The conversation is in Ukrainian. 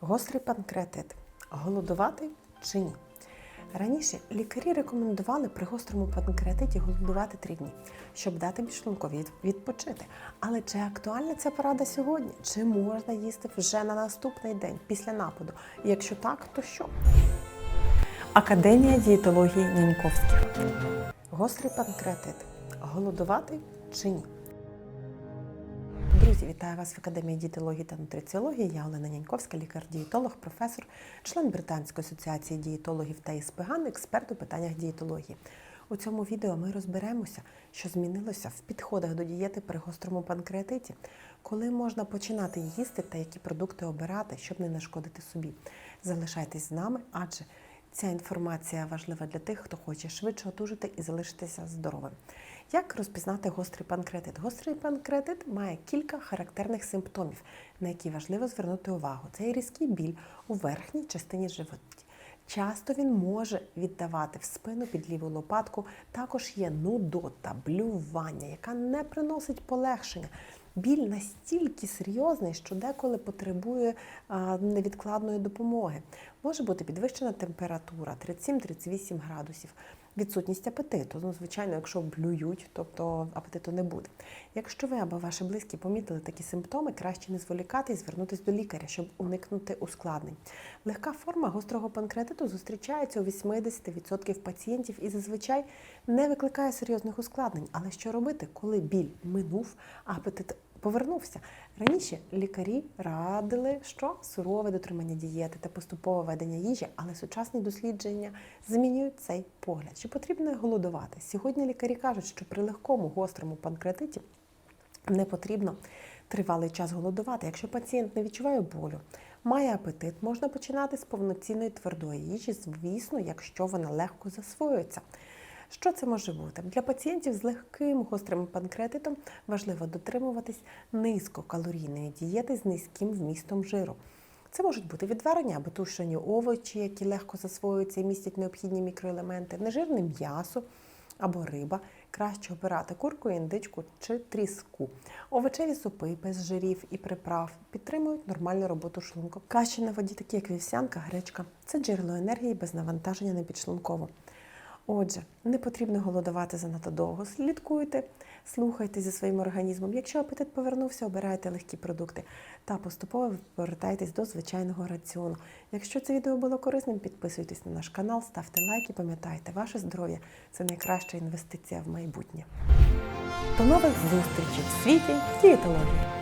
Гострий панкреатит. Голодувати чи ні? Раніше лікарі рекомендували при гострому панкреатиті голодувати три дні, щоб дати підшлункові від- відпочити. Але чи актуальна ця порада сьогодні? Чи можна їсти вже на наступний день після нападу? Якщо так, то що? Академія дієтології Няньковських. Гострий панкреатит. Голодувати чи ні? Друзі, вітаю вас в Академії дієтології та нутриціології. Я Олена Няньковська, лікар-дієтолог, професор, член Британської асоціації дієтологів та ІСПГАН, експерт у питаннях дієтології. У цьому відео ми розберемося, що змінилося в підходах до дієти при гострому панкреатиті, коли можна починати їсти та які продукти обирати, щоб не нашкодити собі. Залишайтесь з нами, адже Ця інформація важлива для тих, хто хоче швидше одужати і залишитися здоровим. Як розпізнати гострий панкреатит? Гострий панкреатит має кілька характерних симптомів, на які важливо звернути увагу. Це різкий біль у верхній частині животі. Часто він може віддавати в спину під ліву лопатку. Також є нудота, блювання, яка не приносить полегшення. Біль настільки серйозний, що деколи потребує невідкладної допомоги. Може бути підвищена температура 37-38 градусів, відсутність апетиту. Ну, звичайно, якщо блюють, тобто апетиту не буде. Якщо ви або ваші близькі помітили такі симптоми, краще не зволікати і звернутися до лікаря, щоб уникнути ускладнень. Легка форма гострого панкреатиту зустрічається у 80% пацієнтів і зазвичай не викликає серйозних ускладнень. Але що робити, коли біль минув, апетит повернувся? Раніше лікарі радили, що сурове дотримання дієти та поступове ведення їжі, але сучасні дослідження змінюють цей погляд. Чи потрібно голодувати? Сьогодні лікарі кажуть, що при легкому гострому панкреатиті не потрібно тривалий час голодувати. Якщо пацієнт не відчуває болю, має апетит, можна починати з повноцінної твердої їжі, звісно, якщо вона легко засвоюється. Що це може бути? Для пацієнтів з легким гострим панкреатитом важливо дотримуватись низькокалорійної дієти з низьким вмістом жиру. Це можуть бути відварені або тушені овочі, які легко засвоюються і містять необхідні мікроелементи, нежирне м'ясо або риба. Краще обирати курку, індичку чи тріску. Овочеві супи без жирів і приправ підтримують нормальну роботу шлунку. Каші на воді, такі як вівсянка, гречка це джерело енергії без навантаження на підшлункову. Отже, не потрібно голодувати занадто довго. Слідкуйте, слухайте зі своїм організмом. Якщо апетит повернувся, обирайте легкі продукти та поступово повертайтесь до звичайного раціону. Якщо це відео було корисним, підписуйтесь на наш канал, ставте лайк і пам'ятайте, ваше здоров'я це найкраща інвестиція в майбутнє. До нових зустрічей в світі дієтології!